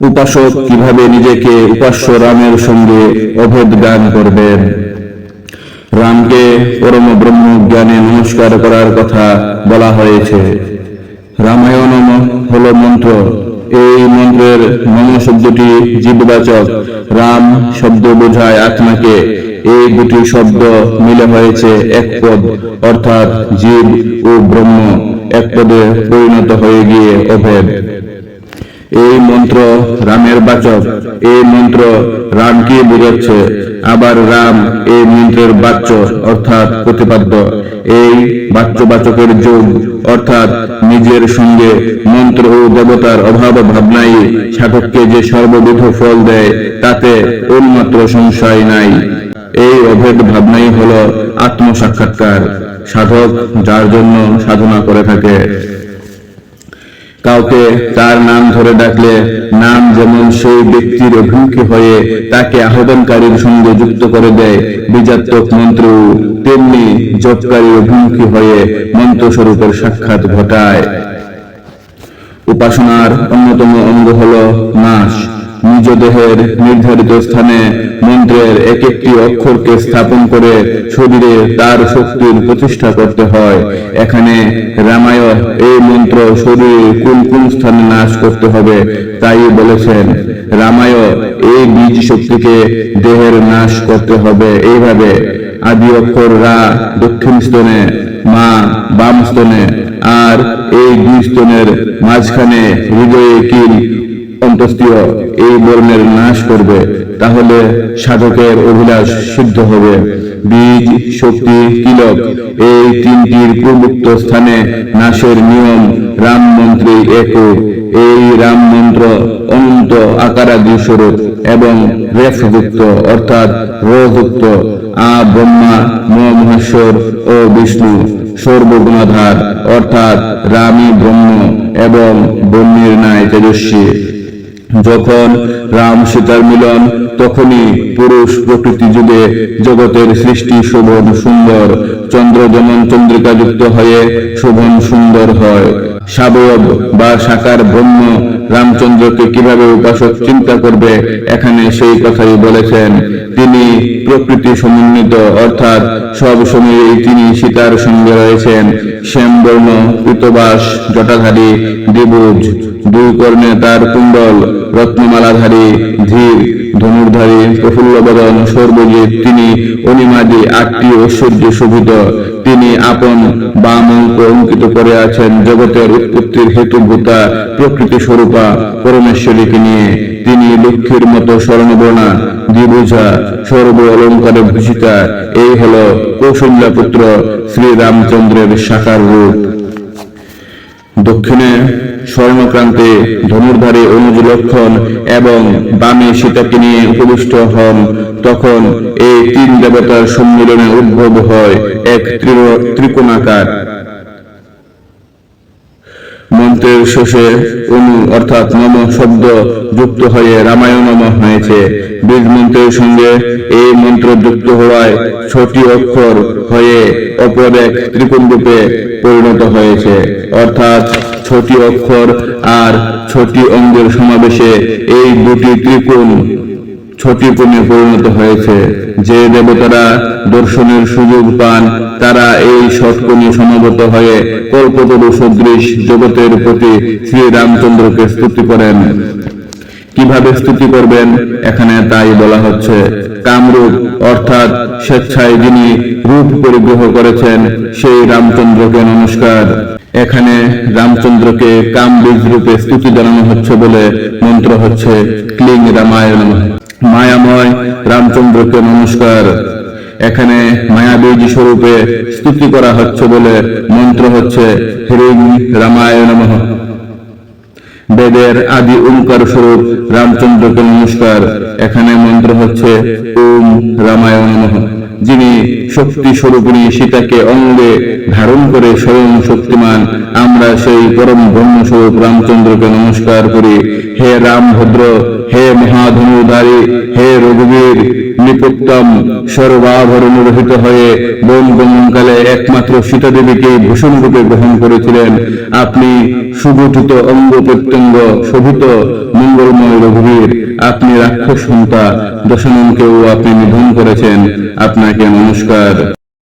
উপাসক কীভাবে নিজেকে উপাস্য রামের সঙ্গে অভেদ জ্ঞান করবেন রামকে পরম ব্রহ্ম জ্ঞানে নমস্কার করার কথা বলা হয়েছে। রামায়ণম হল মন্ত্র। এই মন্ত্রের নম শব্দটি জীববাচক। রাম শব্দ বোঝায় আত্মাকে। এই দুটি শব্দ মিলে হয়েছে এক পদ, অর্থাৎ জীব ও ব্রহ্ম। এক পদে পরিণত হয়ে গিয়ে অভেদ। এই মন্ত্র রামের বাচক, এই মন্ত্র রামকে বোঝাচ্ছে। আবার রাম এই মন্ত্রের বাচ্য অর্থাৎ প্রতিপাদ্য। এই বাচ্যবাচকের যোগ, অর্থাৎ নিজের সঙ্গে মন্ত্র ও দেবতার অভাব ভাবনাই সাধককে যে সর্ববিধ ফল দেয়, তাতে উন্মাত্র সংশয় নাই। এই অভেদ ভাবনাই হল আত্মসাক্ষাৎকার। সাধক যার জন্য সাধনা করে থাকে কাউকে তার নাম ধরে ডাকলে নাম যেমন সেই ব্যক্তির অভিমুখী হয়ে তাকে আহ্বানকারীর সঙ্গে যুক্ত করে দেয় বিজাত্মক মন্ত্র, তেমনি জপকারী অভিমুখী হয়ে মন্ত্রস্বরূপের সাক্ষাৎ ঘটায়। উপাসনার অন্যতম অঙ্গ হল নাশ নিজ দেহের নির্ধারিত স্থানে মন্ত্রের এক একটি অক্ষরকে স্থাপন করে শরীরে তার শক্তির প্রতিষ্ঠা করতে হয়। এখানে রামায় এই মন্ত্র শরীরে কোন কোন স্থানে নাশ করতে হবে তাই বলেছেন। রামায় এই বীজ শক্তিকে দেহের নাশ করতে হবে এইভাবে। আদি অক্ষর রা দক্ষিণ স্তনে মা বাম স্তনে আর এই দুই স্তনের মাঝখানে হৃদয়ে কিল অন্তস্তীয় এই বর্ণের নাশ করবে, তাহলে সাধকের অভিলাষ সিদ্ধ হবে। বীজ, শক্তি কিলক এই তিনটির পূর্বোক্ত স্থানে নাশের নিয়ম রাম মন্ত্রে এক। এই রাম মন্ত্র অনন্ত আকারাদি স্বরূপ এবং রেফযুক্ত, অর্থাৎ রযুক্ত আ ব্রহ্মা মহেশ্বর ও বিষ্ণু সর্বগুণাধার, অর্থাৎ রামী ব্রহ্ম এবং ব্রহ্মের ন্যায় তেজস্বী। যখন রাম সীতার মিলন, তখনই পুরুষ প্রকৃতি যুগে জগতের সৃষ্টি শোভন সুন্দর, চন্দ্র যেমন চন্দ্রিকা যুক্ত হয়ে শোভন সুন্দর হয়। সাবয়ব বা সাকার ব্রহ্ম রামচন্দ্রকে কীভাবে উপাসক চিন্তা করবে, এখানে সেই কথাই বলেছেন। তিনি প্রকৃতি সমন্বিত, অর্থাৎ সব সময়ই তিনি সীতার সঙ্গে রয়েছেন, শ্যামবর্ণ, কৃতবাস, জটাধারী দ্বিভুজ দুই কর্ণে তার কুণ্ডল, রত্নমালাধারী, ধীর, ধনুর্ধারী, প্রফুল্লবদন, সর্বজিৎ, তিনি অনিমাদি আটটি ঐশ্বর্য শোভিত, তিনি আপন বাম অঙ্ক অঙ্কিত করে আছেন জগতের উৎপত্তির হেতুভূতা প্রকৃতি স্বরূপা পরমেশ্বরীকে নিয়ে। তিনি লক্ষ্মীর মতো স্মরণবর্ণা দ্বিভুজা সর্ব অলঙ্কারে ভূষিতা। এই হল কৌশল্যা পুত্র শ্রী রামচন্দ্রের সাকার রূপ। দক্ষিণে স্বর্ণক্রান্তে ধনুর্ধারী অনুজ লক্ষণ এবং বামে সীতাকে নিয়ে উপবিষ্ট হন। তখন এই তিন দেবতার সম্মিলনে উদ্ভব হয় এক ত্রি- ত্রিকোণাকার। মন্ত্রের শেষে অনু অর্থাৎ নম শব্দ যুক্ত হয়ে রামায়ণ নম হয়েছে। বীজ মন্ত্রের সঙ্গে এই মন্ত্র যুক্ত হওয়ায় ছটি অক্ষর হয়ে অপর এক ত্রিকোণ রূপে পরিণত হয়েছে। অর্থাৎ ছটি অক্ষর আর ছটি অঙ্গের সমাবেশে এই দুটি ত্রিকোণ ছটি কোণে পরিণত হয়েছে। যে দেবতারা দর্শনের সুযোগ পান, তারা এই ষটকোণে সমাগত হয়ে কল্পতরু সদৃশ জগতের প্রতি শ্রী রামচন্দ্রকে স্তুতি করেন। কীভাবে স্তুতি করবেন? এখানে তাই বলা হচ্ছে। কামরূপ, অর্থাৎ স্বেচ্ছায় যিনি রূপ পরিগ্রহ করেছেন, সেই রামচন্দ্রকে নমস্কার। এখানে রামচন্দ্রকে কামবীজ রূপে স্তুতি জানানো হচ্ছে বলে মন্ত্র হচ্ছে ক্লিং রামায়ণ মায়াময় রামচন্দ্রকে নমস্কার। এখানে মায়াবীজ স্বরূপে স্তুতি করা হচ্ছে বলে মন্ত্র হচ্ছে হ্রিং রামায়ণ নমঃ। বেদের আদি ওঙ্কার স্বরূপ রামচন্দ্রকে নমস্কার। এখানে মন্ত্র হচ্ছে ওম রামায়ণ নমঃ। যিনি শক্তি স্বরূপিণী সীতাকে অঙ্গে ধারণ করে স্বয়ং শক্তিমান, আমরা সেই পরম ব্রহ্মস্বরূপ রামচন্দ্রকে নমস্কার করি। হে রামভদ্র হে মহাধনুধারী হে রঘুবীর, নিপত্তম সর্বাভরণ রহিত হয়ে বন গমনকালে একমাত্র সীতা দেবীকে ভূষণ রূপে গ্রহণ করেছিলেন। আপনি সুগঠিত অঙ্গ প্রত্যঙ্গ শোভিত মঙ্গলময় রঘুবীর, আপনি রাক্ষস সন্তা, দশননকেও আপনি নিধন করেছেন। আপনাকে নমস্কার।